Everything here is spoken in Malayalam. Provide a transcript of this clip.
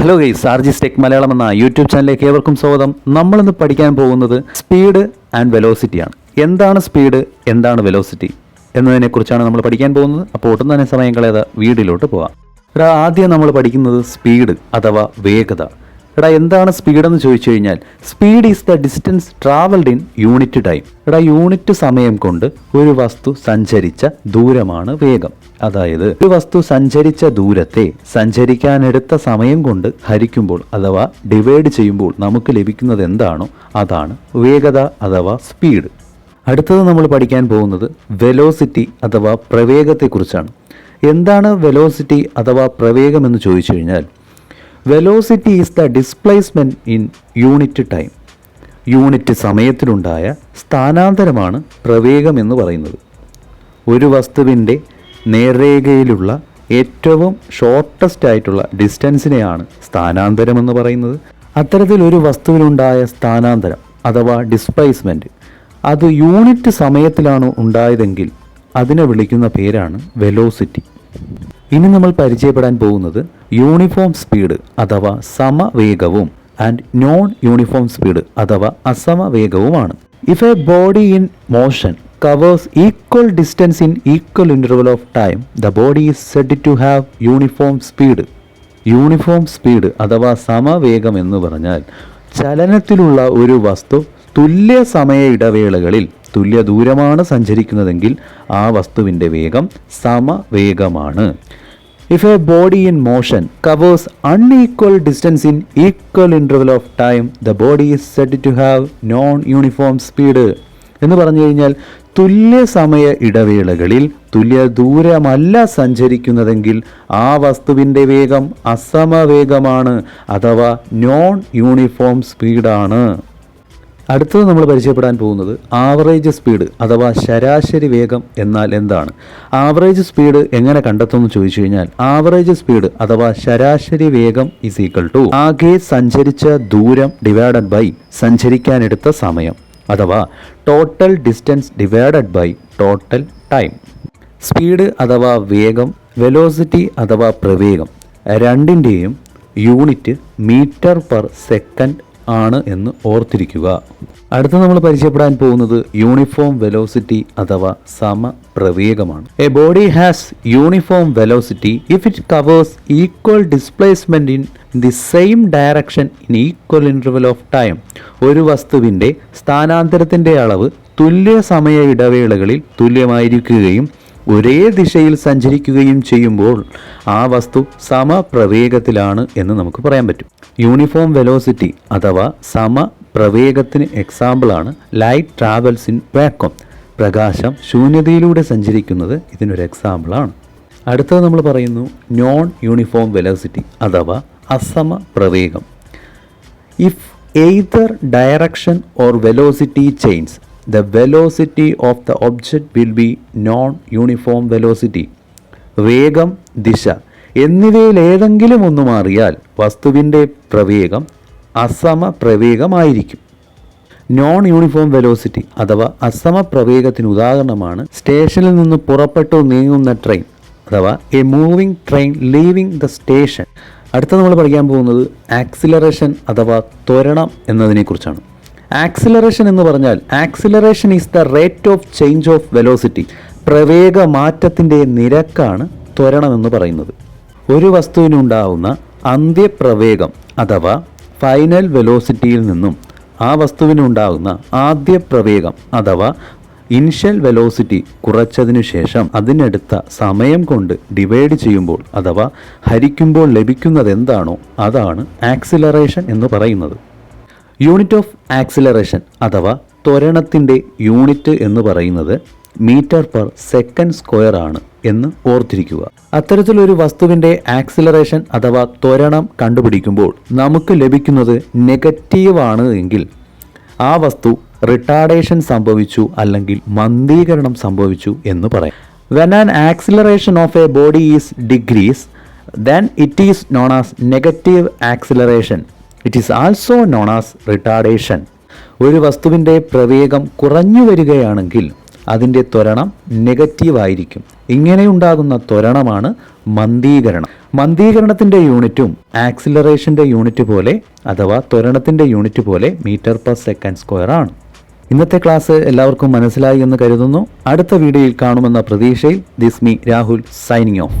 Hello guys Sarji tech Malayalam എന്ന യൂട്യൂബ് ചാനലിലേക്ക് ഏവർക്കും സ്വാഗതം. നമ്മളിന്ന് പഠിക്കാൻ പോകുന്നത് സ്പീഡ് ആൻഡ് വെലോസിറ്റിയാണ് എന്താണ് സ്പീഡ് എന്താണ് വെലോസിറ്റി എന്നതിനെക്കുറിച്ചാണ് നമ്മൾ പഠിക്കാൻ പോകുന്നത്. അപ്പോൾ ഒട്ടും തന്നെ സമയം കളയാതെ വീടിലോട്ട് പോവാം. ആദ്യം നമ്മൾ പഠിക്കുന്നത് സ്പീഡ് അഥവാ വേഗത. എടാ എന്താണ് സ്പീഡ് എന്ന് ചോദിച്ചു കഴിഞ്ഞാൽ speed is the distance travelled in unit time എടാ യൂണിറ്റ് സമയം കൊണ്ട് ഒരു വസ്തു സഞ്ചരിച്ച ദൂരമാണ് വേഗം. അതായത് ഒരു വസ്തു സഞ്ചരിച്ച ദൂരത്തെ സഞ്ചരിക്കാനെടുത്ത സമയം കൊണ്ട് ഹരിക്കുമ്പോൾ അഥവാ ഡിവൈഡ് ചെയ്യുമ്പോൾ നമുക്ക് ലഭിക്കുന്നത് എന്താണോ അതാണ് വേഗത അഥവാ സ്പീഡ് അടുത്തത് നമ്മൾ പഠിക്കാൻ പോകുന്നത് വെലോസിറ്റി അഥവാ പ്രവേഗത്തെക്കുറിച്ചാണ്. എന്താണ് വെലോസിറ്റി അഥവാ പ്രവേഗം എന്ന് ചോദിച്ചു കഴിഞ്ഞാൽ velocity is the displacement in unit time unit സമയത്തിലുണ്ടായ സ്ഥാനാന്തരമാണ് പ്രവേഗം എന്ന് പറയുന്നത്. ഒരു വസ്തുവിന്റെ നേർരേഖയിലുള്ള ഏറ്റവും ഷോർട്ടസ്റ്റ് ആയിട്ടുള്ള ഡിസ്റ്റൻസിനെയാണ് സ്ഥാനാന്തരം എന്ന് പറയുന്നത്. അത്തരത്തിൽ ഒരു വസ്തുവിനുണ്ടായ സ്ഥാനാന്തരം അഥവാ ഡിസ്പ്ലേസ്മെന്റ് അത് യൂണിറ്റ് സമയത്തിലാണ് ഉണ്ടായതെങ്കിൽ അതിനെ വിളിക്കുന്ന പേരാണ് വെലോസിറ്റി ഇനി നമ്മൾ പരിചയപ്പെടാൻ പോകുന്നത് യൂണിഫോം സ്പീഡ് അഥവാ സമവേഗവും ആൻഡ് നോൺ യൂണിഫോം സ്പീഡ് അഥവാ അസമവേഗവുമാണ്. If a body in motion covers equal distance in equal interval of time the body is said to have uniform speed uniform speed അഥവാ സമവേഗം എന്ന് പറഞ്ഞാൽ ചലനത്തിലുള്ള ഒരു വസ്തു തുല്യ സമയ ഇടവേളകളിൽ തുല്യ ദൂരമാണ് സഞ്ചരിക്കുന്നതെങ്കിൽ ആ വസ്തുവിന്റെ വേഗം സമവേഗമാണ്. If a body in motion covers unequal distance in equal interval of time the body is said to have non uniform speed എന്ന് പറഞ്ഞു കഴിഞ്ഞാൽ തുല്യ സമയ ഇടവേളകളിൽ തുല്യ ദൂരമല്ല സഞ്ചരിക്കുന്നതെങ്കിൽ ആ വസ്തുവിന്റെ വേഗം അസമവേഗമാണ് അഥവാ നോൺ യൂണിഫോം സ്പീഡാണ് അടുത്തത് നമ്മൾ പരിചയപ്പെടാൻ പോകുന്നത് ആവറേജ് സ്പീഡ് അഥവാ ശരാശരി വേഗം എന്നാൽ എന്താണ്? ആവറേജ് സ്പീഡ് എങ്ങനെ കണ്ടെത്തുമെന്ന് ചോദിച്ചു കഴിഞ്ഞാൽ ആവറേജ് സ്പീഡ് അഥവാ ശരാശരി വേഗം ഇസ് ഈക്വൽ ടു ആകെ സഞ്ചരിച്ച ദൂരം ഡിവൈഡഡ് ബൈ സഞ്ചരിക്കാനെടുത്ത സമയം അഥവാ total distance divided by total time speed അഥവാ വേഗം വെലോസിറ്റി അഥവാ പ്രവേഗം രണ്ടിന്റെയും യൂണിറ്റ് മീറ്റർ പെർ സെക്കൻഡ് ആണ് എന്ന് ഓർത്തിരിക്കുക. അടുത്ത നമ്മൾ പരിചയപ്പെടാൻ പോകുന്നത് യൂണിഫോം വെലോസിറ്റി അഥവാ സമപ്രവേഗമാണ്. A body has uniform velocity if it covers equal displacement in the same direction in equal interval of time ഒരു വസ്തുവിന്റെ സ്ഥാനാന്തരത്തിന്റെ അളവ് തുല്യ സമയ ഇടവേളകളിൽ തുല്യമായിരിക്കുകയും ഒരേ ദിശയിൽ സഞ്ചരിക്കുകയും ചെയ്യുമ്പോൾ ആ വസ്തു സമപ്രവേഗത്തിലാണ് എന്ന് നമുക്ക് പറയാൻ പറ്റും. യൂണിഫോം വെലോസിറ്റി അഥവാ സമപ്രവേഗത്തിന് എക്സാമ്പിളാണ് ലൈറ്റ് ട്രാവൽസ് ഇൻ വാക്വം. പ്രകാശം ശൂന്യതയിലൂടെ സഞ്ചരിക്കുന്നത് ഇതിനൊരു എക്സാമ്പിളാണ്. അടുത്തത് നമ്മൾ പറയുന്നു നോൺ യൂണിഫോം വെലോസിറ്റി അഥവാ അസമ പ്രവേഗം if either direction or velocity change the velocity of the object will be non-uniform velocity. വേഗം ദിശ എന്നിവയിൽ ഏതെങ്കിലും ഒന്ന് മാറിയാൽ വസ്തുവിന്റെ പ്രവേഗം അസമ പ്രവേഗമായിരിക്കും നോൺ യൂണിഫോം വെലോസിറ്റി അഥവാ അസമ പ്രവേഗത്തിന് ഉദാഹരണമാണ് സ്റ്റേഷനിൽ നിന്ന് പുറപ്പെട്ടു നീങ്ങുന്ന ട്രെയിൻ അഥവാ a moving train leaving the station അടുത്ത നമ്മൾ പഠിക്കാൻ പോകുന്നത് ആക്സിലറേഷൻ അഥവാ ത്വരണം എന്നതിനെക്കുറിച്ചാണ്. ആക്സിലറേഷൻ എന്ന് പറഞ്ഞാൽ acceleration is the rate of change of velocity പ്രവേഗ മാറ്റത്തിന്റെ നിരക്കാണ് ത്വരണം എന്ന് പറയുന്നത്. ഒരു വസ്തുവിനുണ്ടാവുന്ന അന്ത്യപ്രവേഗം അഥവാ ഫൈനൽ വെലോസിറ്റിയിൽ നിന്നും ആ വസ്തുവിനുണ്ടാകുന്ന ആദ്യ പ്രവേഗം അഥവാ ഇനിഷ്യൽ വെലോസിറ്റി കുറച്ചതിനു ശേഷം അതിനെടുത്ത സമയം കൊണ്ട് ഡിവൈഡ് ചെയ്യുമ്പോൾ അഥവാ ഹരിക്കുമ്പോൾ ലഭിക്കുന്നത് എന്താണോ അതാണ് ആക്സിലറേഷൻ എന്ന് പറയുന്നത്. യൂണിറ്റ് ഓഫ് ആക്സിലറേഷൻ അഥവാ ത്വരണത്തിന്റെ യൂണിറ്റ് എന്ന് പറയുന്നത് മീറ്റർ പെർ സെക്കൻഡ് സ്ക്വയർ ആണ് എന്ന് ഓർത്തിരിക്കുക. അത്തരത്തിലൊരു വസ്തുവിന്റെ ആക്സിലറേഷൻ അഥവാ ത്വരണം കണ്ടുപിടിക്കുമ്പോൾ നമുക്ക് ലഭിക്കുന്നത് നെഗറ്റീവ് ആണ് എങ്കിൽ ആ വസ്തു റിട്ടാർഡേഷൻ സംഭവിച്ചു അല്ലെങ്കിൽ മന്ദീകരണം സംഭവിച്ചു എന്ന് പറയാം. When an acceleration of a body is decrease then it is known as negative acceleration it is also known as retardation ഒരു വസ്തുവിന്റെ പ്രവേഗം കുറഞ്ഞു വരികയാണെങ്കിൽ അതിന്റെ ത്വരണം നെഗറ്റീവായിരിക്കും ഇങ്ങനെയുണ്ടാകുന്ന ത്വരണമാണ് മന്ദീകരണം. മന്ദീകരണത്തിന്റെ യൂണിറ്റും ആക്സിലറേഷന്റെ യൂണിറ്റ് പോലെ അഥവാ ത്വരണത്തിന്റെ യൂണിറ്റ് പോലെ മീറ്റർ പെർ സെക്കൻഡ് സ്ക്വയർ ആണ്. ഇന്നത്തെ ക്ലാസ് എല്ലാവർക്കും മനസ്സിലായി എന്ന് കരുതുന്നു. അടുത്ത വീഡിയോയിൽ കാണുമെന്ന പ്രതീക്ഷയിൽ this me Rahul signing off